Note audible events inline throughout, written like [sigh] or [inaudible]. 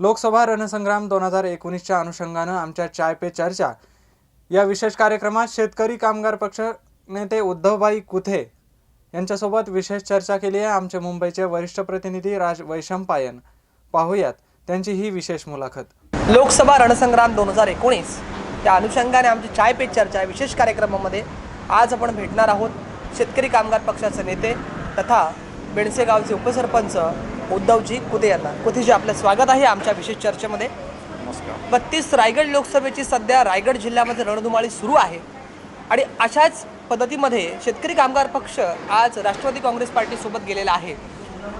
लोकसभा रणसंग्राम दोन हजार एकोणीसच्या अनुषंगानं आमच्या चाय पे चर्चा. या विशेष कार्यक्रमात शेतकरी कामगार पक्ष नेते उद्धवभाई कुथे यांच्यासोबत विशेष चर्चा केली आहे आमचे मुंबईचे वरिष्ठ प्रतिनिधी राज वैशंपायन पाहूयात त्यांची ही विशेष मुलाखत. लोकसभा रणसंग्राम दोन हजार एकोणीस. त्या अनुषंगाने आमची चाय पे चर्चा विशेष कार्यक्रमामध्ये आज आपण भेटणार आहोत. शेतकरी कामगार पक्षाचे नेते तथा बेडसेगावचे उपसरपंच उद्धवजी कुते यांना कुतेजी आपलं स्वागत आहे आमच्या विशेष चर्चेमध्ये. नमस्कार. बत्तीस रायगड लोकसभेची सध्या रायगड जिल्ह्यामध्ये रणधुमाळी सुरू आहे. आणि अशाच पद्धतीमध्ये शेतकरी कामगार पक्ष आज राष्ट्रवादी काँग्रेस पार्टीसोबत गेलेला आहे.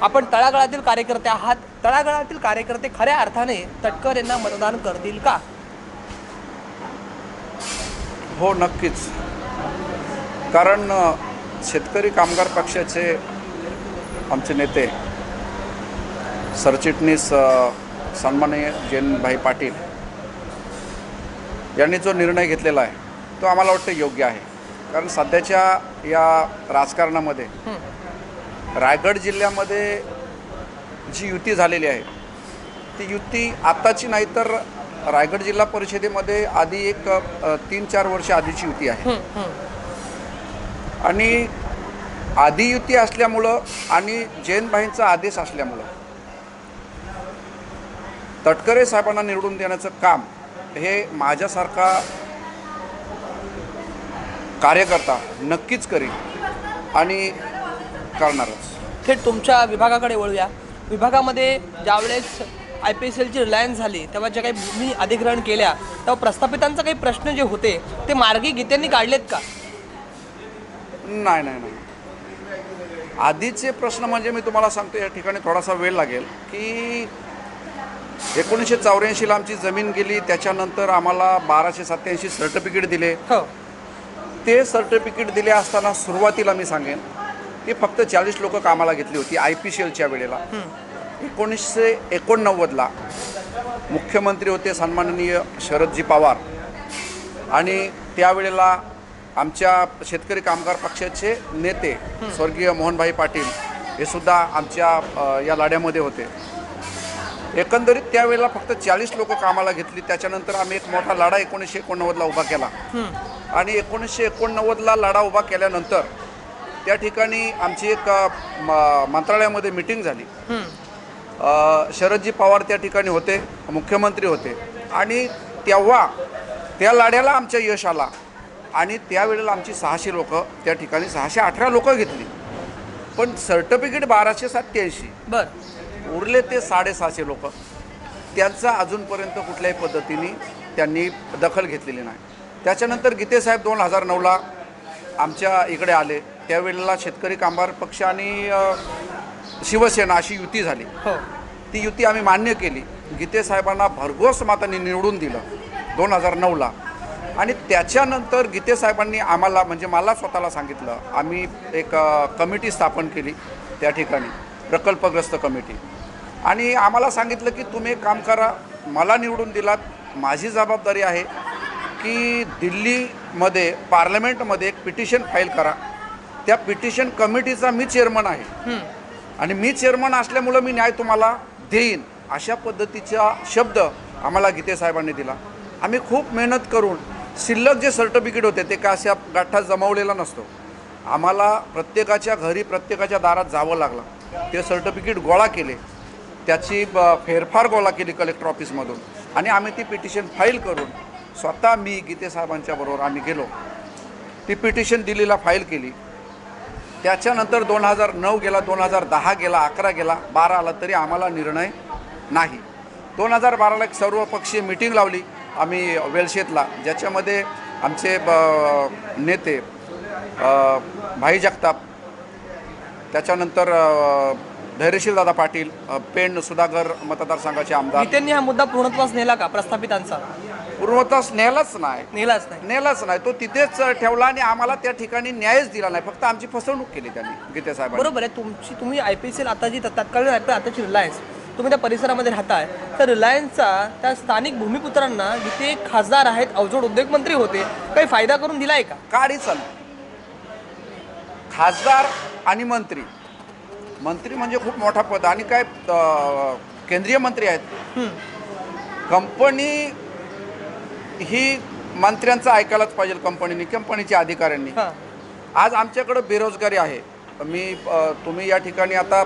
आपण तळागाळातील कार्यकर्ते आहात. तळागाळातील कार्यकर्ते खऱ्या अर्थाने तटकर यांना मतदान करतील का? हो नक्कीच. कारण शेतकरी कामगार पक्षाचे आमचे नेते सरचिटणीस सन्माननीय जयंतभाई पाटील यांनी जो निर्णय घेतलेला आहे तो आम्हाला वाटतं योग्य आहे. कारण सध्याच्या या राजकारणामध्ये रायगड जिल्ह्यामध्ये जी युती झालेली आहे ती युती आत्ताची नाही तर रायगड जिल्हा परिषदेमध्ये आधी एक तीन चार वर्ष आधीची युती आहे. आणि आधी युती असल्यामुळं आणि जयंतभाईंचा आदेश असल्यामुळं तटकरे साहेबांना निवडून देण्याचं काम हे माझ्यासारखा कार्यकर्ता नक्कीच करील आणि करणारच. थेट तुमच्या विभागाकडे वळूया. विभागामध्ये ज्यावेळेस आय पी एस एलची रिलायन्स झाली तेव्हा ज्या काही भूमी अधिग्रहण केल्या तेव्हा प्रस्थापितांचे काही प्रश्न जे होते ते मार्गी गीतेंनी काढलेत का? नाही नाही नाही. आधीचे प्रश्न म्हणजे मी तुम्हाला सांगतो या ठिकाणी थोडासा वेळ लागेल की एकोणीसशे चौऱ्याऐंशीला आमची जमीन गेली त्याच्यानंतर आम्हाला बाराशे सत्याऐंशी सर्टिफिकेट दिले. हो. ते सर्टिफिकेट दिले असताना सुरुवातीला मी सांगेन की फक्त चाळीस लोक कामाला घेतली होती आय पी सी एलच्या वेळेला. एकोणीसशे एकोणनव्वदला मुख्यमंत्री होते सन्माननीय शरदजी पवार. आणि त्यावेळेला आमच्या शेतकरी कामगार पक्षाचे नेते स्वर्गीय मोहनभाई पाटील हे सुद्धा आमच्या या लढ्यामध्ये होते. एकंदरीत त्यावेळेला फक्त चाळीस लोक कामाला घेतली. त्याच्यानंतर आम्ही एक मोठा लढा एकोणीसशे एकोणनव्वदला उभा केला. आणि एकोणीसशे एकोणनव्वदला लढा उभा केल्यानंतर त्या ठिकाणी आमची एक मंत्रालयामध्ये मिटिंग झाली. शरदजी पवार त्या ठिकाणी होते मुख्यमंत्री होते. आणि तेव्हा त्या लढ्याला आमच्या यश आला. आणि त्यावेळेला आमची सहाशे लोक त्या ठिकाणी सहाशे अठरा लोकं घेतली. पण सर्टिफिकेट बाराशे सत्याऐंशी बरं. उरले ते साडेसहाशे लोक. त्यांचा अजूनपर्यंत कुठल्याही पद्धतीने त्यांनी दखल घेतलेली नाही. त्याच्यानंतर गीतेसाहेब दोन हजार नऊला आमच्या इकडे आले. त्यावेळेला शेतकरी कामगार पक्ष आणि शिवसेना अशी युती झाली. हो. ती युती आम्ही मान्य केली. गीतेसाहेबांना भरघोस मतांनी निवडून दिलं दोन हजार नऊला. आणि त्याच्यानंतर गीतेसाहेबांनी आम्हाला म्हणजे मला स्वतःला सांगितलं आम्ही एक कमिटी स्थापन केली त्या ठिकाणी. प्रकल्पग्रस्त कमिटी. आणि आम्हाला सांगितलं की तुम्ही एक काम करा मला निवडून दिलात माझी जबाबदारी आहे की दिल्लीमध्ये पार्लमेंटमध्ये एक पिटिशन फाईल करा. त्या पिटिशन कमिटीचा मी चेअरमन आहे. आणि मी चेअरमन असल्यामुळं मी न्याय तुम्हाला देईन अशा पद्धतीचा शब्द आम्हाला गीते साहेबांनी दिला. आम्ही खूप मेहनत करून शिल्लक जे सर्टिफिकेट होते ते का अशा गाठा जमवलेला नसतो. आम्हाला प्रत्येकाच्या घरी प्रत्येकाच्या दारात जावं लागलं. ते सर्टिफिकेट गोळा केले. त्याची ब- फेरफार गोळा केली कलेक्टर ऑफिसमधून आणि आम्ही ती पिटिशन फाईल करून स्वतः मी गीते साहेबांच्या बरोबर आम्ही गेलो. ती पिटिशन दिल्लीला फाईल केली. त्याच्यानंतर दोन हजार नऊ गेला दोन हजार दहा गेला अकरा गेला बारा आला तरी आम्हाला निर्णय नाही. दोन हजार बाराला एक सर्वपक्षीय मिटिंग लावली आम्ही वेलशेतला ज्याच्यामध्ये आमचे ब- नेते भाई जगताप त्याच्यानंतर धैर्यशील दादा पाटील पेण सुधाकर मतदारसंघाचे आमदार. गीतेंनी हा मुद्दा पूर्णत्वास नेला का प्रस्थापितांचा? पूर्वतास नेलाच नाही. नेलाच नाही. नेलाच नाही. तो तिथेच ठेवला आणि आम्हाला त्या ठिकाणी न्यायच दिला नाही. फक्त आमची फसवणूक केली त्यांनी गीते साहेबांनी. बरोबर आहे. तुमची तुम्ही आय पी आता जी तत्कालीन आय पी आताची रिलायन्स तुम्ही त्या परिसरामध्ये राहताय. तर रिलायन्सचा त्या स्थानिक भूमिपुत्रांना जिथे खासदार आहेत अवजड उद्योगमंत्री होते काही फायदा करून दिलाय का? नाही. खासदार आणि मंत्री. मंत्री म्हणजे खूप मोठा पद आणि काय केंद्रीय मंत्री आहेत. कंपनी ही मंत्र्यांचं ऐकायलाच पाहिजे कंपनीने कंपनीच्या अधिकाऱ्यांनी. आज आमच्याकडं बेरोजगारी आहे. मी तुम्ही या ठिकाणी आता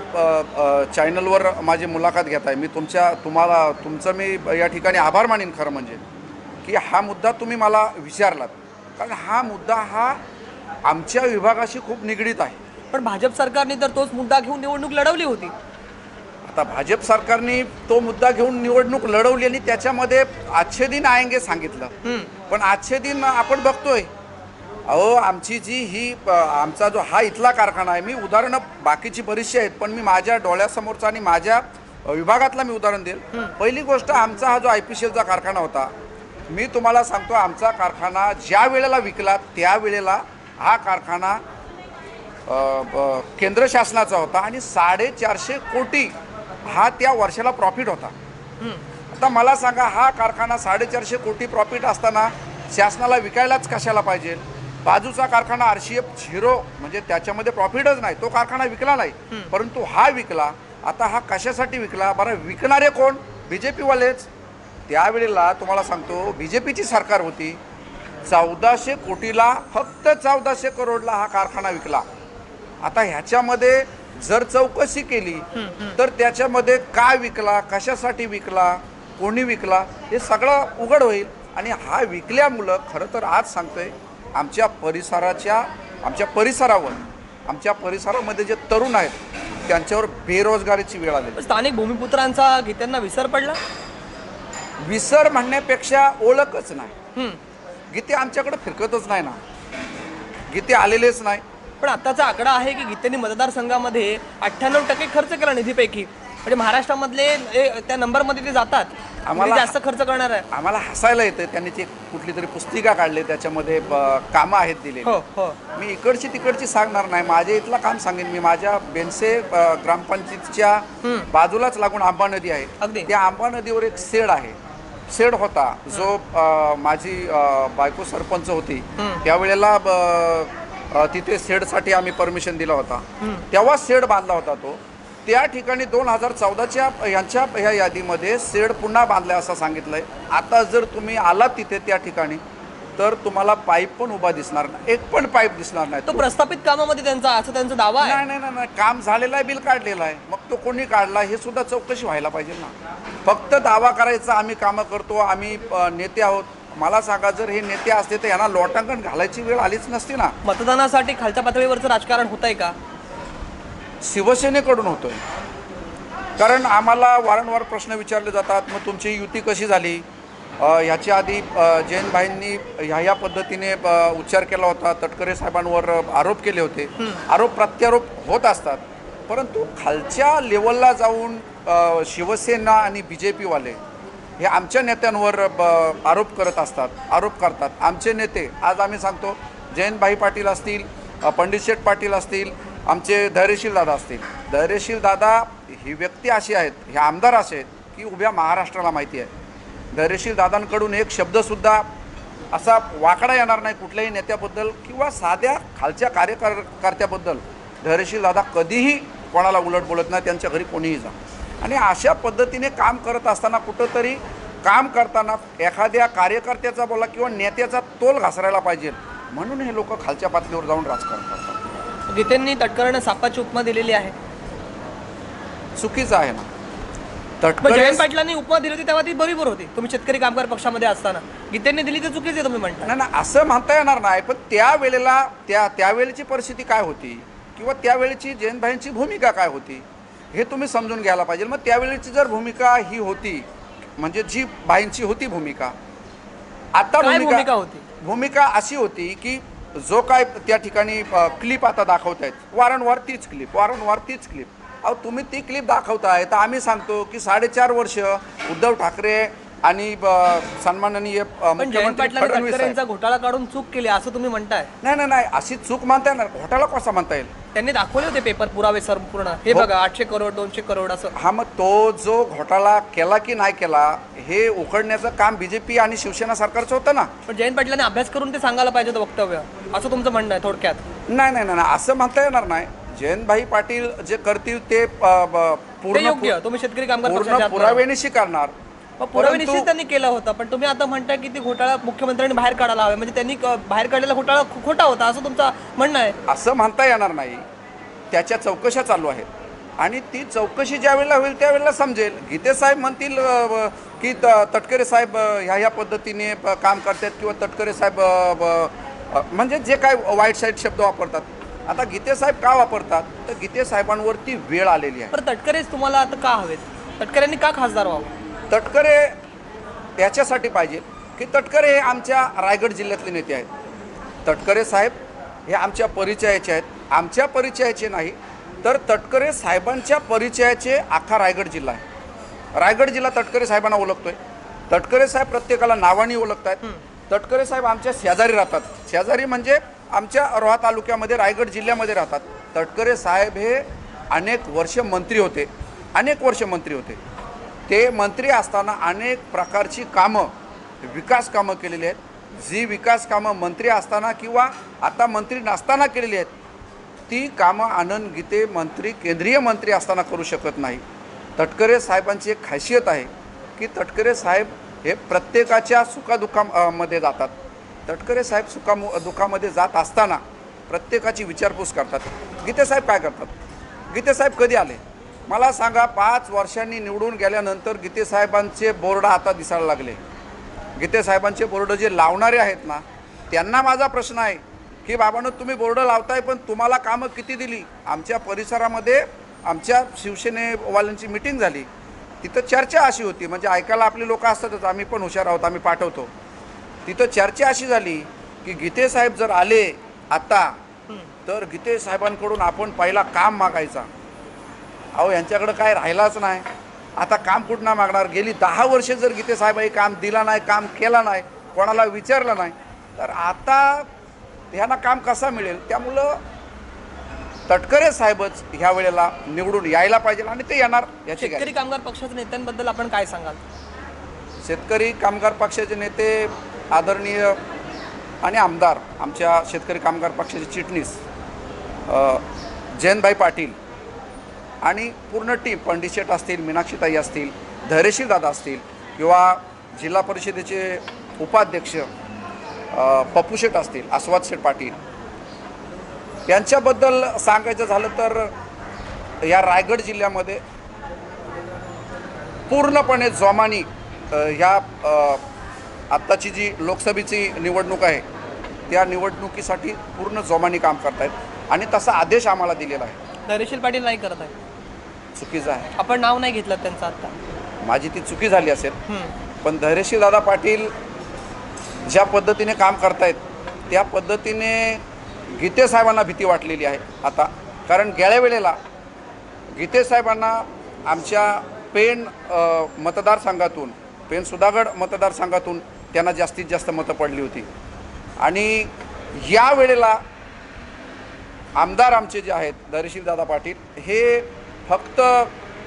चॅनलवर माझी मुलाखत घेत आहे मी तुमच्या तुम्हाला तुमचं मी या ठिकाणी आभार मानेन खरं म्हणजे की हा मुद्दा तुम्ही मला विचारलात. कारण हा मुद्दा हा आमच्या विभागाशी खूप निगडीत आहे. पण भाजप सरकारने तर तोच मुद्दा घेऊन निवडणूक लढवली होती. आता भाजप सरकारने तो मुद्दा घेऊन निवडणूक लढवली आणि त्याच्यामध्ये आजचे दिन आयंगे सांगितलं. पण आजचे दिन आपण बघतोय. अहो आमची जी ही आमचा जो हा इथला कारखाना आहे मी उदाहरणं बाकीची बरीचशी आहेत पण मी माझ्या डोळ्यासमोरचा आणि माझ्या विभागातला मी उदाहरण देईल. पहिली गोष्ट आमचा हा जो आय पी सी एलचा कारखाना होता मी तुम्हाला सांगतो आमचा कारखाना ज्या वेळेला विकला त्यावेळेला हा कारखाना केंद्र शासनाचा होता आणि साडेचारशे कोटी हा त्या वर्षाला प्रॉफिट होता. आता मला सांगा हा कारखाना साडेचारशे कोटी प्रॉफिट असताना शासनाला विकायलाच कशाला पाहिजे? बाजूचा कारखाना आर सी एफ झिरो म्हणजे त्याच्यामध्ये प्रॉफिटच नाही. तो कारखाना विकला नाही. परंतु हा विकला. आता हा कशासाठी विकला? बरं विकणारे कोण? बी जे पीवालेच त्यावेळेला तुम्हाला सांगतो बी जे पीची सरकार होती. चौदाशे कोटीला फक्त चौदाशे करोडला हा कारखाना विकला. आता ह्याच्यामध्ये जर चौकशी केली तर त्याच्यामध्ये का विकला कशासाठी विकला कोणी विकला हे सगळं उघड होईल. आणि हा विकल्यामुळं खरं तर आज सांगतोय आमच्या परिसराच्या आमच्या परिसरावर आमच्या परिसरामध्ये जे तरुण आहेत त्यांच्यावर बेरोजगारीची वेळ पण स्थानिक भूमिपुत्रांचा गीत्यांना विसर पडला? विसर म्हणण्यापेक्षा ओळखच नाही. गीते आमच्याकडे फिरकतच नाही ना. गीते आलेलेच नाही. पण आत्ताचा आकडा आहे की गीतेंनी मतदारसंघामध्ये अठ्ठ्याण्णव टक्के खर्च केला निधीपैकी. म्हणजे महाराष्ट्रामधले त्या नंबरमध्ये ते जातात. आम्हाला- किती जास्त खर्च करणार आहे. आम्हाला हसायला येतं त्यांनी ती कुठली तरी पुस्तिका काढली त्याच्यामध्ये कामं आहेत दिले हो हो. मी इकडची तिकडची सांगणार नाही. माझ्या इथलं काम सांगेन. मी माझ्या बेनसे ग्रामपंचायतीच्या बाजूलाच लागून आंबा नदी आहे. त्या आंबा नदीवर एक सेड आहे. सेड होता. जो माझी बायको सरपंच होती. त्यावेळेला तिथे सेडसाठी आम्ही परमिशन दिला होता. तेव्हा सेड बांधला होता तो. त्या ठिकाणी दोन हजार चौदाच्या यांच्या ह्या यादीमध्ये सेड पुन्हा बांधलाय असं सांगितलंय. आता जर तुम्ही आलात तिथे त्या ठिकाणी तर तुम्हाला पाईप पण उभा दिसणार नाही. एक पण पाईप दिसणार नाही. तो प्रस्थापित कामामध्ये त्यांचा असं त्यांचा दावा आहे? नाही नाही नाही. काम झालेलं आहे बिल काढलेलं आहे. मग तो कोणी काढला हे सुद्धा चौकशी व्हायला पाहिजे ना. फक्त दावा करायचा आम्ही कामं करतो आम्ही नेते आहोत. मला सांगा जर हे नेते असते तर यांना लोटांकण घालायची वेळ आलीच नसती ना. मतदानासाठी खालच्या पातळीवरचं राजकारण होत आहे का? शिवसेनेकडून होतोय. कारण आम्हाला वारंवार प्रश्न विचारले जातात मग तुमची युती कशी झाली? ह्याच्या आधी जयंतभाईंनी ह्या ह्या पद्धतीने उच्चार केला होता तटकरे साहेबांवर आरोप केले होते. आरोप प्रत्यारोप होत असतात. परंतु खालच्या लेवलला जाऊन शिवसेना आणि बी जे पीवाले हे आमच्या नेत्यांवर ब- आरोप करत असतात आरोप करतात. आमचे नेते आज आम्ही सांगतो जयंतभाई पाटील असतील पंडितशेठ पाटील असतील आमचे धैर्यशील दादा असतील. धैर्यशील दादा ही व्यक्ती अशी आहेत हे आमदार असे आहेत की उभ्या महाराष्ट्राला माहिती आहे. धैर्यशील दादांकडून एक शब्दसुद्धा असा वाकडा येणार नाही कुठल्याही नेत्याबद्दल किंवा साध्या खालच्या कार्यकर्त्याबद्दल धैर्यशील दादा कधीही कोणाला उलट बोलत नाही त्यांच्या घरी कोणीही जा. आणि अशा पद्धतीने काम करत असताना कुठंतरी काम करताना एखाद्या कार्यकर्त्याचा बोला किंवा नेत्याचा तोल घसरायला पाहिजे. म्हणून हे लोक खालच्या पातळीवर जाऊन राजकारण करतात. गीतेंनी तटकऱ्यांना सापाची उपमा दिलेली आहे. चुकीचं आहे ना. तटकरे जयंत पाटलांनी उपमा दिली होती तेव्हा ती बरोबर होती. तुम्ही शेतकरी कामगार पक्षामध्ये असताना. गीतेंनी दिली तर चुकीचे आहे तुम्ही म्हणता. नाही ना असं म्हणता येणार नाही पण त्यावेळेला त्या त्यावेळेची परिस्थिती काय होती? किंवा त्यावेळेची जयंतभाईंची भूमिका काय होती? हे तुम्ही समजून घ्यायला पाहिजे. मग त्यावेळेची जर भूमिका ही होती म्हणजे जी बाईंची होती भूमिका आता भूमिका होती? भूमिका अशी होती की जो काय त्या ठिकाणी क्लिप आता दाखवत आहेत वारंवार तीच क्लिप वारंवार तीच क्लिप अहो तुम्ही ती क्लिप दाखवताय. तर आम्ही सांगतो की साडेचार वर्ष उद्धव ठाकरे आणि सन्माननीय मुख्यमंत्री फडणवीस साहेब. घोटाळा काढून चूक केली असं तुम्ही म्हणताय? नाही नाही नाही अशी चूक मानता येणार. घोटाळा कसा म्हणता येईल? त्यांनी दाखवले होते पेपर पुरावे संपूर्ण हे हो. बघा आठशे करोड दोनशे करोड असं. हा मग तो जो घोटाळा केला की नाही केला हे उघडण्याचं काम बीजेपी आणि शिवसेना सरकारचं होतं ना. पण जयंत पाटलांनी अभ्यास करून ते सांगायला पाहिजे होतं वक्तव्य. असं तुमचं म्हणणं आहे थोडक्यात. नाही नाही नाही नाही, असं म्हणता येणार नाही. जयंतभाई पाटील जे करतील ते अ, ब- पूर्ण योग्य. तुम्ही शेतकरी कामगार पूर्ण. पुराव्याने स्वीकारणार. पुरावे निश्चित त्यांनी केलं होतं पण तुम्ही आता म्हणताय की ती घोटाळा मुख्यमंत्र्यांनी बाहेर काढायला हवा म्हणजे त्यांनी बाहेर काढलेला घोटाळा खोटा होता असं तुमचं म्हणणं आहे? असं म्हणता येणार नाही. त्याच्या चौकशा चालू आहेत. आणि ती चौकशी ज्या वेळेला होईल त्यावेळेला समजेल. गीते साहेब म्हणतील की तटकरे साहेब ह्या ह्या पद्धतीने काम करतात किंवा तटकरे साहेब म्हणजे जे काय वाईट साईड शब्द वापरतात. आता गीते साहेब का वापरतात? तर गीते साहेबांवरती वेळ आलेली आहे. पण तटकरेच तुम्हाला आता का हवेत? तटकरेंनी का खासदार व्हावं? तटकरे याच्यासाठी पाहिजे की तटकरे हे आमच्या रायगड जिल्ह्यातले नेते आहेत. तटकरे साहेब हे आमच्या परिचयाचे आहेत. आमच्या परिचयाचे नाही तर तटकरे साहेबांच्या परिचयाचे अख्खा रायगड जिल्हा आहे. रायगड जिल्हा तटकरे साहेबांना ओळखतोय. तटकरे साहेब प्रत्येकाला नावाने ओळखत आहेत तटकरे साहेब आमच्या शेजारी राहतात. शेजारी म्हणजे आमच्या रोहा तालुक्यामध्ये रायगड जिल्ह्यामध्ये राहतात. तटकरे साहेब हे अनेक वर्ष मंत्री होते. अनेक वर्ष मंत्री होते. ते मंत्री असताना अनेक प्रकारची कामं विकास कामं केलेली आहेत. जी विकास कामं मंत्री असताना किंवा आता मंत्री नसताना केलेली आहेत ती कामं आनंद गीते मंत्री केंद्रीय मंत्री असताना करू शकत नाही. तटकरे साहेबांची एक खासियत आहे की तटकरे साहेब हे प्रत्येकाच्या सुखादुखामध्ये जातात. तटकरे साहेब सुखा दुःखामध्ये जात असताना प्रत्येकाची विचारपूस करतात. गीतेसाहेब काय करतात? गीतेसाहेब कधी आले? मला सांगा पाच वर्षांनी निवडून गेल्यानंतर गीतेसाहेबांचे बोर्ड आता दिसायला लागले. गीतेसाहेबांचे बोर्ड जे लावणारे आहेत ना त्यांना माझा प्रश्न आहे की बाबांनो तुम्ही बोर्ड लावताय पण तुम्हाला कामं किती दिली? आमच्या परिसरामध्ये आमच्या शिवसेनेवाल्यांची मिटिंग झाली. तिथं चर्चा अशी होती म्हणजे ऐकायला आपले लोक असतातच आम्ही पण हुशार आहोत आम्ही पाठवतो. तिथं चर्चा अशी झाली की गीतेसाहेब जर आले आता तर गीतेसाहेबांकडून आपण पहिला काम मागायचा. अहो यांच्याकडं काय राहिलाच नाही. आता काम कुठनं मागणार? गेली दहा वर्ष जर गीते साहेबांनी काम दिला नाही काम केला नाही कोणाला विचारलं नाही तर आता ह्यांना काम कसा मिळेल? त्यामुळं तटकरे साहेबच ह्या वेळेला निवडून यायला पाहिजे आणि ते येणार याची शेतकरी कामगार पक्षाच्या नेत्यांबद्दल आपण काय सांगाल? शेतकरी कामगार पक्षाचे नेते आदरणीय आणि आमदार आमच्या शेतकरी कामगार पक्षाचे चिटणीस जयंतभाई पाटील आणि पूर्ण टीम पंडित असतील मीनाक्षीताई असतील धैर्यशील दादा असतील किंवा जिल्हा परिषदेचे उपाध्यक्ष पप्पू शेठ असतील आस्वाद शेठ पाटील. यांच्याबद्दल सांगायचं झालं तर या रायगड जिल्ह्यामध्ये पूर्णपणे जोमानी ह्या आत्ताची जी लोकसभेची निवडणूक आहे त्या निवडणुकीसाठी पूर्ण जोमानी काम करतायत. आणि तसा आदेश आम्हाला दिलेला आहे. धैर्यशील पाटील नाही करत आहे. चुकीचं आहे आपण नाव नाही घेतलं त्यांचं आता. माझी ती चुकी झाली असेल. हम्म. पण धैर्यशील दादा पाटील ज्या पद्धतीने काम करतायत त्या पद्धतीने गीते साहेबांना भीती वाटलेली आहे आता. कारण गेल्या वेळेला गीते साहेबांना आमच्या पेण अ, मतदारसंघातून पेण सुधागड मतदारसंघातून त्यांना जास्तीत जास्त मतं पडली होती. आणि या वेळेला आमदार आमचे जे आहेत धैर्यशील दादा पाटील हे फक्त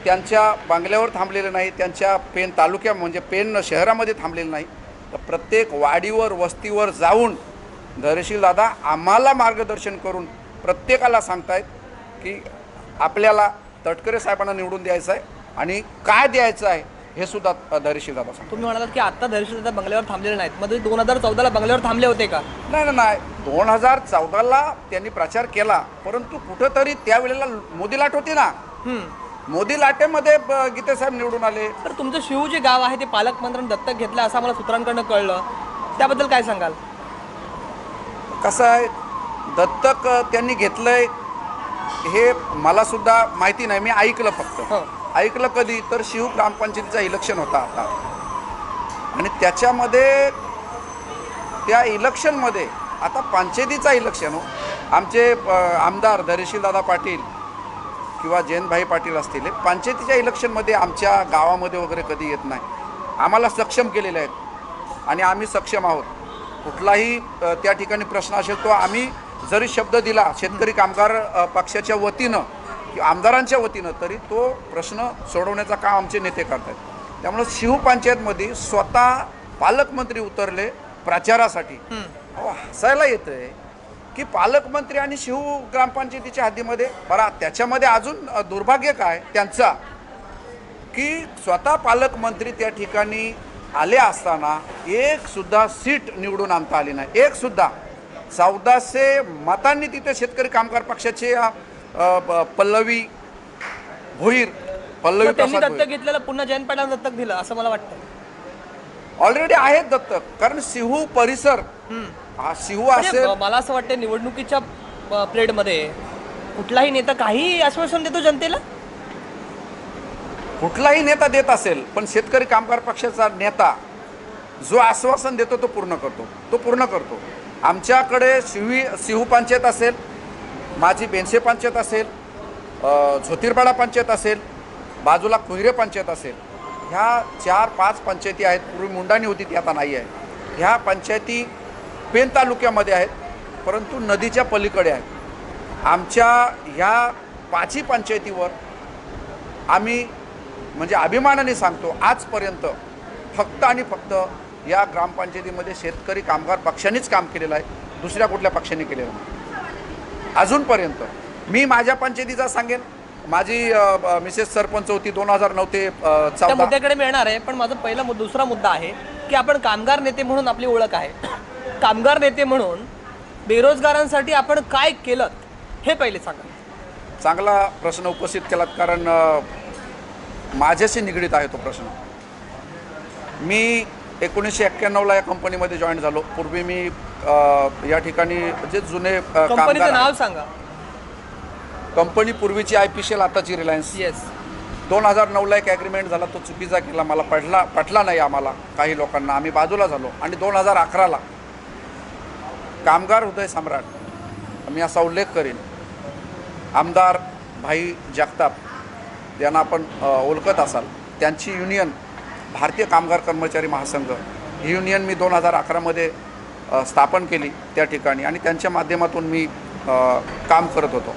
त्यांच्या बांगल्यावर थांबलेले नाही त्यांच्या पेन तालुक्या म्हणजे पेन शहरामध्ये थांबलेले नाही. तर प्रत्येक वाडीवर वस्तीवर जाऊन धैर्यशील दादा आम्हाला मार्गदर्शन करून प्रत्येकाला सांगतायत की आपल्याला तटकरे साहेबांना निवडून द्यायचं आहे आणि काय द्यायचं आहे हे सुद्धा धैर्यशील दादा सांगतात. तुम्ही म्हणालात की आता धैर्यशील दादा बंगल्यावर थांबलेले नाहीत. मध्ये दोन हजार चौदाला बंगल्यावर थांबले होते का? नाही नाही नाही. दोन हजार चौदाला त्यांनी प्रचार केला परंतु कुठंतरी त्यावेळेला मोदी लाट होती ना. मोदी लाटेमध्ये ब- गीते साहेब निवडून आले. तर तुमचं शिव जे गाव आहे ते पालकमंत्र्यांनी दत्तक घेतलं असं आम्हाला सूत्रांकडनं कळलं. त्याबद्दल काय सांगाल? कसं आहे दत्तक त्यांनी घेतलंय हे मला सुद्धा माहिती नाही. मी ऐकलं फक्त. ऐकलं कधी तर शिव ग्रामपंचायतीचा इलेक्शन होता आता. आणि त्याच्यामध्ये त्या इलेक्शनमध्ये आता पंचायतीचा इलेक्शन हो. आमचे आमदार दादा पाटील किंवा जयंतभाई पाटील असतील हे पंचायतीच्या इलेक्शनमध्ये आमच्या गावामध्ये वगैरे कधी येत नाही. आम्हाला सक्षम केलेले आहेत. आणि आम्ही सक्षम आहोत. कुठलाही त्या ठिकाणी प्रश्न असेल तो आम्ही जरी शब्द दिला शेतकरी कामगार पक्षाच्या वतीनं किंवा आमदारांच्या वतीनं तरी तो प्रश्न सोडवण्याचं काम आमचे नेते करत आहेत त्यामुळं शिवपंचायतमध्ये स्वतः पालकमंत्री उतरले प्रचारासाठी. हसायला येतंय. की पालकमंत्री आणि शिव ग्रामपंचायतीच्या हद्दीमध्ये बरा त्याच्यामध्ये अजून दुर्भाग्य काय? त्यांचा. की स्वतः पालकमंत्री त्या ठिकाणी आले असताना एक सुद्धा सीट निवडून आणता आली नाही. एक सुद्धा. चौदाशे मतांनी तिथे शेतकरी कामगार पक्षाचे पल्लवी भोईर पल्लवी दत्तक घेतलेलं पुन्हा जयंत पाटलांना दत्तक दिलं असं मला वाटतं ऑलरेडी आहेत दत्तक. कारण सिहू परिसर हा म्हणजे असेल. मला असं वाटतं निवडणुकीच्या पिरियडमध्ये कुठलाही नेता काही आश्वासन देतो जनतेला? कुठलाही नेता देत असेल पण शेतकरी कामगार पक्षाचा नेता जो आश्वासन देतो तो पूर्ण करतो. तो पूर्ण करतो. आमच्याकडे शिवी सिहू पंचायत असेल माझी बेनसे पंचायत असेल ज्योतिर्बाडा पंचायत असेल बाजूला कुहिरे पंचायत असेल ह्या चार पाच पंचायती आहेत. पूर्वी मुंडाणी होती ती आता नाही आहे. ह्या पंचायती पेन तालुक्यामध्ये आहेत परंतु नदीच्या पलीकडे आहेत. आमच्या ह्या पाचही पंचायतीवर आम्ही म्हणजे अभिमानाने सांगतो आजपर्यंत फक्त आणि फक्त या ग्रामपंचायतीमध्ये शेतकरी कामगार पक्षानेच काम केलेलं आहे दुसऱ्या कुठल्या पक्षाने केलेलं नाही. अजूनपर्यंत मी माझ्या पंचायतीचा सांगेन माझी मिसेस सरपंच होती दोन हजार नऊ ते मुद्द्याकडे मिळणार आहे पण माझा पहिला दुसरा मुद्दा आहे की आपण कामगार नेते म्हणून आपली ओळख आहे. कामगार नेते म्हणून बेरोजगारांसाठी आपण काय केलं हे पहिले सांगा. चांगला प्रश्न उपस्थित केलात कारण माझ्याशी निगडीत आहे तो प्रश्न. मी एकोणीसशे एक्क्याण्णवला या कंपनीमध्ये जॉईन झालो. पूर्वी मी या ठिकाणी जे जुने कंपनीचं. नाव सांगा. कंपनी पूर्वीची आय पी सी एल आताची रिलायन्स. येस दोन हजार नऊला एक ॲग्रीमेंट झाला तो चुकीचा केला मला पडला पटला नाही आम्हाला काही लोकांना. आम्ही बाजूला झालो. आणि दोन हजार अकराला कामगार हृदय सम्राट. मी असा उल्लेख करीन. आमदार भाई जगताप यांना आपण ओळखत असाल त्यांची युनियन भारतीय कामगार कर्मचारी महासंघ ही युनियन मी दोन हजार अकरामध्ये स्थापन केली त्या ठिकाणी आणि त्यांच्या माध्यमातून मी काम करत होतो.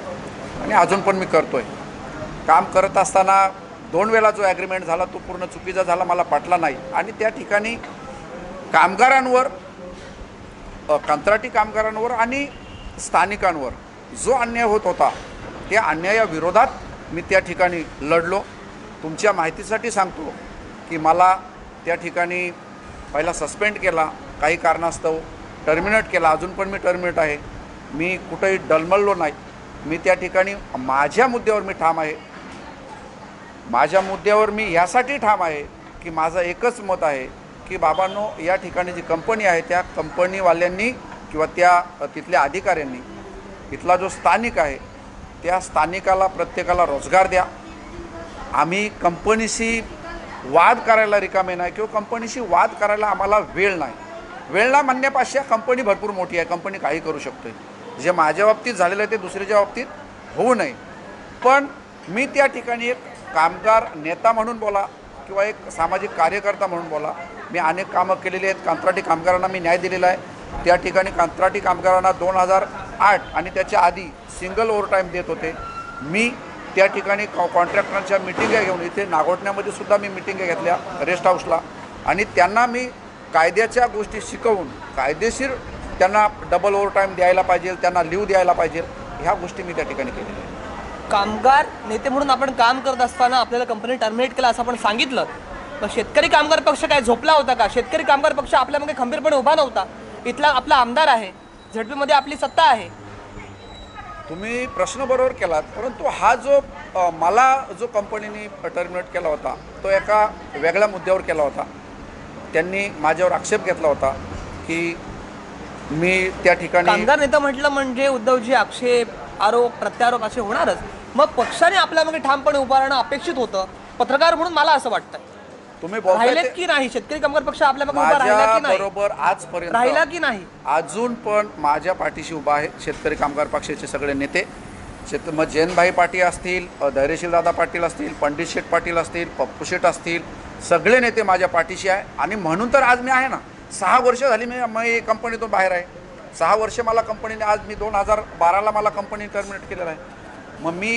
आणि अजून पण मी करतो आहे काम करत असताना दोन वेळा जो ॲग्रीमेंट झाला तो पूर्ण चुकीचा झाला मला पटला नाही. आणि त्या ठिकाणी कामगारांवर कंत्राटी कामगारांवर आणि स्थानिकांवर जो अन्याय होत होता त्या अन्यायाविरोधात मी त्या ठिकाणी लढलो. तुमच्या माहितीसाठी सांगतो की मला त्या ठिकाणी पहिला सस्पेंड केला काही कारणास्तव टर्मिनेट केला. अजून पण मी टर्मिनेट आहे. मी कुठेही डलमललो नाही. मी त्या ठिकाणी माझ्या मुद्द्यावर मी ठाम आहे. माझ्या मुद्द्यावर मी यासाठी ठाम आहे की माझं एकच मत आहे की बाबांनो या ठिकाणी जी कंपनी आहे त्या कंपनीवाल्यांनी किंवा त्या तिथल्या अधिकाऱ्यांनी इथला जो स्थानिक आहे त्या स्थानिकाला प्रत्येकाला रोजगार द्या. आम्ही कंपनीशी वाद करायला रिकामे नाही किंवा कंपनीशी वाद करायला आम्हाला वेळ नाही. वेळ ना म्हणण्यापासून कंपनी भरपूर मोठी आहे कंपनी काही करू शकते जे माझ्या बाबतीत झालेलं आहे ते दुसऱ्याच्या बाबतीत होऊ नये. पण मी त्या ठिकाणी एक कामगार नेता म्हणून बोला किंवा एक सामाजिक कार्यकर्ता म्हणून बोला. मी अनेक कामं केलेली आहेत. कंत्राटी कामगारांना मी न्याय दिलेला आहे. त्या ठिकाणी कंत्राटी कामगारांना दोन हजार आठ आणि त्याच्या आधी सिंगल ओव्हरटाईम देत होते. मी त्या ठिकाणी कॉ कॉन्ट्रॅक्टरांच्या मिटिंगा घेऊन इथे नागोठण्यामध्ये सुद्धा मी मिटिंगा घेतल्या रेस्ट हाऊसला. आणि त्यांना मी कायद्याच्या गोष्टी शिकवून कायदेशीर त्यांना डबल ओव्हरटाईम द्यायला पाहिजे त्यांना लिव्ह द्यायला पाहिजे ह्या गोष्टी मी त्या ठिकाणी केलेल्या आहेत. कामगार नेते म्हणून आपण काम करत असताना आपल्याला कंपनी टर्मिनेट केला असं आपण सांगितलं. मग शेतकरी कामगार पक्ष काय झोपला होता का? शेतकरी कामगार पक्ष आपल्यामध्ये खंबीरपणे उभा नव्हता. इथला आपला आमदार आहे. झडपीमध्ये आपली सत्ता आहे. तुम्ही प्रश्न बरोबर केलात परंतु हा जो अ, मला जो कंपनीने टर्मिनेट केला होता तो एका वेगळ्या मुद्द्यावर केला होता. त्यांनी माझ्यावर आक्षेप घेतला होता की मी त्या ठिकाणी कामगार नेता म्हटलं म्हणजे उद्धवजी आक्षेप आरोप प्रत्यारोप असे होणारच. मग पक्षाने आपल्यामध्ये ठामपणे उभा राहणं अपेक्षित होतं. पत्रकार म्हणून मला असं वाटतं तुम्ही राहिलेत की नाही? शेतकरी कामगार पक्ष आपल्यामध्ये उभा राहिला माझ्या की नाही? बरोबर आजपर्यंत राहिला की नाही? अजून पण माझ्या पाठीशी उभा आहे शेतकरी कामगार पक्षाचे सगळे नेते. शेत मग जयंतभाई पाटील असतील धैर्यशील दादा पाटील असतील पंडित शेठ पाटील असतील पप्पू शेठ असतील सगळे नेते माझ्या पाठीशी आहे. आणि म्हणून तर आज मी आहे ना. सहा वर्ष झाली मी मी कंपनीतून बाहेर आहे. सहा वर्ष मला कंपनीने आज मी दोन हजार बाराला मला कंपनी टर्मिनेट केलेलं आहे. मग मी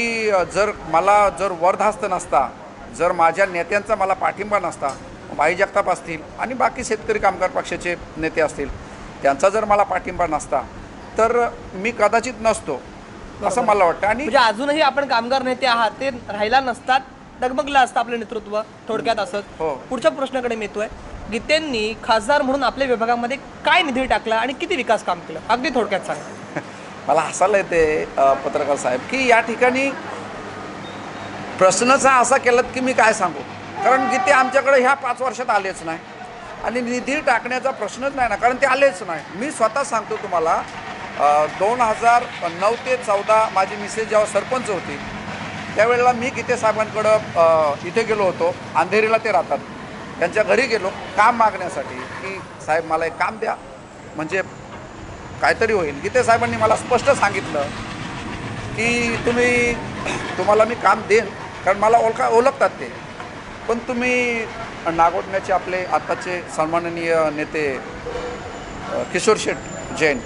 जर मला जर वरधास्त नसता जर माझ्या नेत्यांचा मला पाठिंबा नसता भाई जगताप असतील आणि बाकी शेतकरी कामगार पक्षाचे नेते असतील त्यांचा जर मला पाठिंबा नसता तर मी कदाचित नसतो असं मला वाटतं. आणि म्हणजे अजूनही आपण कामगार नेते आहात ते राहिला नसतात डगमगलं असतं आपलं नेतृत्व थोडक्यात असत हो. पुढच्या प्रश्नाकडे मी येतोय. गीतेंनी खासदार म्हणून आपल्या विभागामध्ये काय निधी टाकला आणि किती विकास काम केलं? अगदी थोडक्यात सांगा. [laughs] मला हसायला येते पत्रकार साहेब की या ठिकाणी प्रश्नच हा असा केलात की मी काय सांगू? कारण की ते आमच्याकडे ह्या पाच वर्षात आलेच नाही. आणि निधी टाकण्याचा प्रश्नच नाही ना कारण ते आलेच नाही. मी स्वतः सांगतो तुम्हाला दोन हजार नऊ ते चौदा माझी मिसेस जेव्हा सरपंच होती त्यावेळेला मी गीते साहेबांकडं इथे गेलो होतो अंधेरीला ते राहतात. त्यांच्या घरी गेलो काम मागण्यासाठी की साहेब मला एक काम द्या. म्हणजे काहीतरी होईल. गीते साहेबांनी मला स्पष्ट सांगितलं की तुम्ही तुम्हाला मी काम देईन कारण मला ओळखा ओळखतात ते. पण तुम्ही नागोडण्याचे आपले आत्ताचे सन्माननीय नेते किशोर शेठ जैन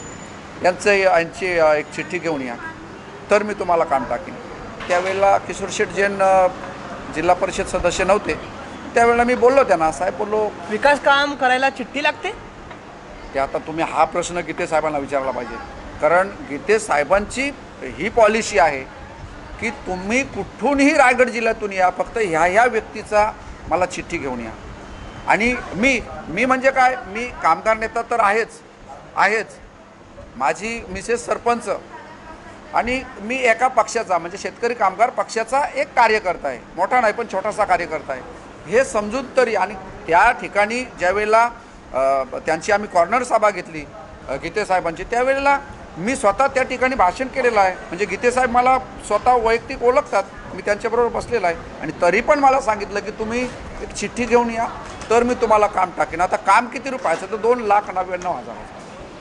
यांचं यांची एक चिठ्ठी घेऊन या. तर मी तुम्हाला काम टाकीन. त्यावेळेला किशोर शेठ जैन जिल्हा परिषद सदस्य नव्हते. त्यावेळेला मी बोललो त्यांना साहेब बोललो विकास काम करायला चिठ्ठी लागते? ते आता तुम्ही हा प्रश्न गीते साहेबांना विचारला पाहिजे. कारण गीते साहेबांची ही पॉलिसी आहे की तुम्ही कुठूनही रायगड जिल्ह्यातून या फक्त ह्या ह्या व्यक्तीचा मला चिठ्ठी घेऊन या. आणि मी मी म्हणजे काय? मी कामगार नेता तर आहेच आहेच. माझी मिसेस सरपंच आणि मी एका पक्षाचा म्हणजे शेतकरी कामगार पक्षाचा एक कार्यकर्ता आहे. मोठा नाही पण छोटासा कार्यकर्ता आहे. हे समजून तरी आणि त्या ठिकाणी ज्यावेळेला त्यांची आम्ही कॉर्नर सभा घेतली गीतेसाहेबांची गीते साहेबांची. त्यावेळेला मी स्वतः त्या ठिकाणी भाषण केलेलं आहे. म्हणजे गीतेसाहेब मला स्वतः वैयक्तिक ओळखतात. मी त्यांच्याबरोबर बसलेला आहे. आणि तरी पण मला सांगितलं की तुम्ही एक चिठ्ठी घेऊन या तर मी तुम्हाला काम टाकेन. आता काम किती रुपयाचं? तर दोन लाख नव्याण्णव हजार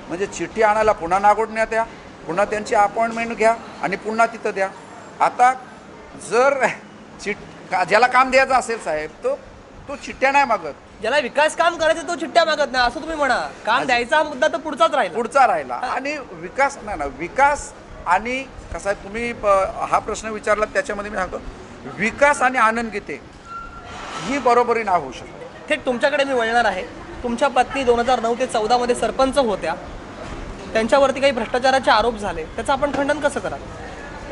म्हणजे चिठ्ठी आणायला पुन्हा नागोडण्यात या पुन्हा त्यांची अपॉइंटमेंट घ्या आणि पुन्हा तिथं द्या. आता जर चिट का ज्याला काम द्यायचं असेल साहेब तो तो चिठ्ठ्या नाही मागत. ज्याला विकास काम करायचं तो चिठ्ठ्या मागत नाही असं तुम्ही म्हणा. काम द्यायचा हा मुद्दा तर पुढचाच राहील. पुढचा राहिला. आणि विकास नाही ना विकास आणि कसा आहे तुम्ही प- हा प्रश्न विचारला त्याच्यामध्ये मी सांगतो. विकास आणि आनंद गीते ही बरोबरी नाही होऊ शकत. थेट तुमच्याकडे मी वळणार आहे. तुमच्या पत्नी दोन हजार नऊ ते चौदामध्ये सरपंच होत्या. त्यांच्यावरती काही भ्रष्टाचाराचे आरोप झाले. त्याचं आपण खंडन कसं कराल?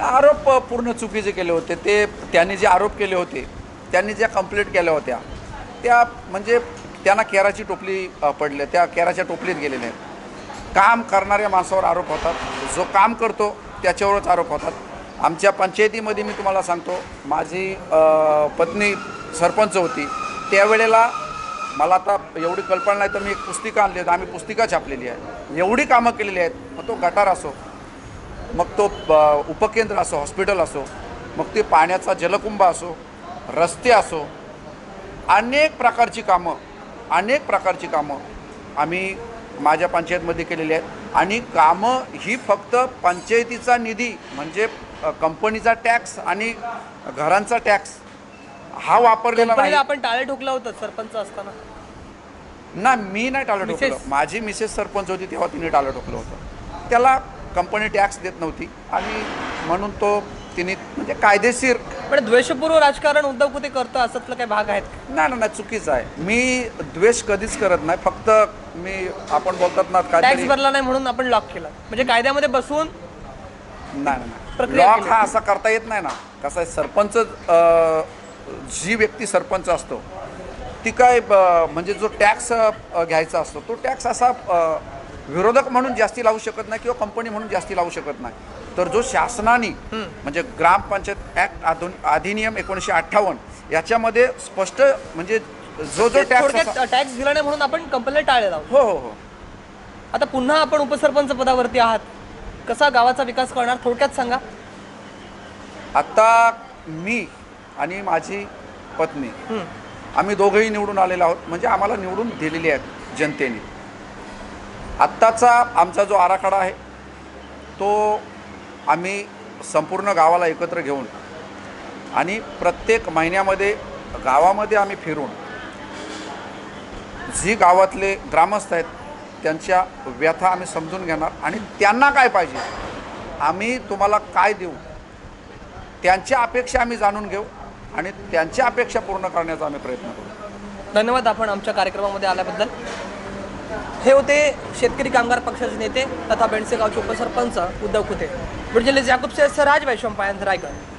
आरोप पूर्ण चुकीचे केले होते. ते त्यांनी जे आरोप केले होते त्यांनी ज्या कंप्लेंट केल्या होत्या त्या म्हणजे त्यांना केराची टोपली अ, पडले. त्या केराच्या टोपलीत गेलेल्या आहेत. काम करणाऱ्या माणसावर आरोप होतात. जो काम करतो त्याच्यावरच आरोप होतात. आमच्या पंचायतीमध्ये मी तुम्हाला सांगतो माझी पत्नी सरपंच होती. त्यावेळेला मला आता एवढी कल्पना नाही तर मी एक पुस्तिका आणली होती. आम्ही पुस्तिका छापलेली आहे. एवढी कामं केलेली आहेत. मग तो गटार असो मग तो उपकेंद्र असो हॉस्पिटल असो मग ते पाण्याचा जलकुंभ असो रस्ते असो अनेक प्रकारची कामं अनेक प्रकारची कामं आम्ही माझ्या पंचायतमध्ये केलेली आहेत. आणि कामं ही फक्त पंचायतीचा निधी म्हणजे कंपनीचा टॅक्स आणि घरांचा टॅक्स हा वापरलेला नाही. आपण टाळे ठोकलं होतं सरपंच असताना. ना मी नाही टाळं ठोकलं? माझी मिसेस सरपंच होती तेव्हा तिने टाळं ठोकलं होतं. त्याला कंपनी टॅक्स देत नव्हती. आणि म्हणून तो तिने म्हणजे कायदेशीर पण द्वेषपूर्व राजकारण उद्धव कुठे करतं? असतलं काही भाग आहेत? नाही नाही नाही चुकीचं आहे. मी द्वेष कधीच करत नाही. फक्त मी आपण बोलतात ना टॅक्स काहीतरी भरला नाही म्हणून आपण लॉक केला. म्हणजे कायद्यामध्ये बसून नाही नाही, नाही. प्रक्रिया लॉक केली. हा असा करता येत नाही ना. कसं आहे सरपंच अं, जी व्यक्ती सरपंच असतो ती काय ब- म्हणजे जो टॅक्स घ्यायचा असतो तो टॅक्स असा अं, विरोधक म्हणून जास्ती लावू शकत नाही किंवा कंपनी म्हणून जास्ती लावू शकत नाही. तर जो शासनाने म्हणजे ग्रामपंचायत अधून अधिनियम एकोणीसशे अठ्ठावन्न याच्यामध्ये स्पष्ट म्हणजे जो जो टॅक्स टॅक्स दिला नाही म्हणून आपण कंपनीला टाळे लावतो हो हो हो. आता पुन्हा आपण उपसरपंच पदावरती आहात. कसा गावाचा विकास करणार थोडक्यात सांगा. आता मी आणि माझी पत्नी. आम्ही दोघंही निवडून आलेलो आहोत. म्हणजे आम्हाला निवडून दिलेली आहेत जनतेने. आत्ताचा आमचा जो आराखडा आहे तो आम्ही संपूर्ण गावाला एकत्र घेऊन आणि प्रत्येक महिन्यामध्ये गावामध्ये आम्ही फिरून जी गावातले ग्रामस्थ आहेत त्यांच्या व्यथा आम्ही समजून घेणार आणि त्यांना काय पाहिजे आम्ही तुम्हाला काय देऊ त्यांच्या अपेक्षा आम्ही जाणून घेऊ आणि त्यांच्या अपेक्षा पूर्ण करण्याचा आम्ही प्रयत्न करू. धन्यवाद आपण आमच्या कार्यक्रमामध्ये आल्याबद्दल. हे होते शेतकरी कामगार पक्षाचे नेते तथा बेंडसेगावचे उपसरपंच उद्धव खुते. बीड जिल्ह्याचे सर शेख सराज वैश्वम रायगड.